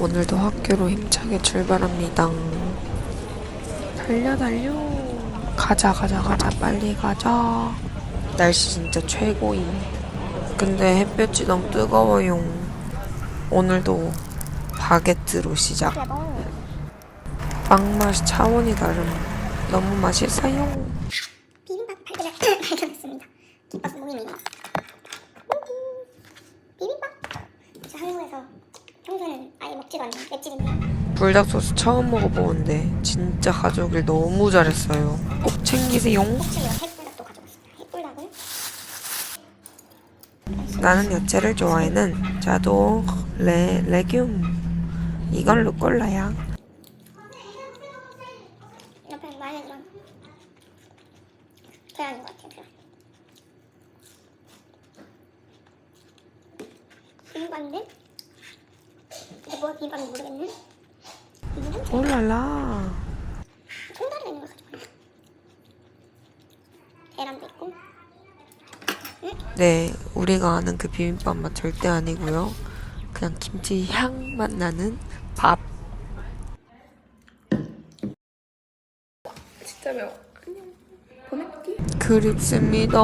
오늘도 학교로 힘차게 출발합니다. 달려 달려. 가자 가자 가자 빨리 가자. 날씨 진짜 최고임. 근데 햇볕이 너무 뜨거워요. 오늘도 바게트로 시작. 빵 맛이 차원이 다름. 너무 맛있어요. 비빔밥 발견, 발견했습니다. 김밥 모임이에요. 비빔밥. 저 한국에서 평소에는 불닭 소스 처음 먹어보는데 진짜 가져오길 너무 잘했어요. 꼭 챙기세요. 가져왔습니다. 나는 야채를 좋아해는 자도 레 레듐 이건 루꼴라야. 옆에 마요네즈랑 계란인 것 같아요. 계란. 비빔밥인데 이게 뭐가 비빔밥인지 모르겠네. 올랄라. 통다리가 있는 걸 가져와요. 계란도 있고 네, 우리가 아는 그 비빔밥 맛 절대 아니고요. 그냥 김치 향만 나는 밥. 진짜 매워. 그립습니다.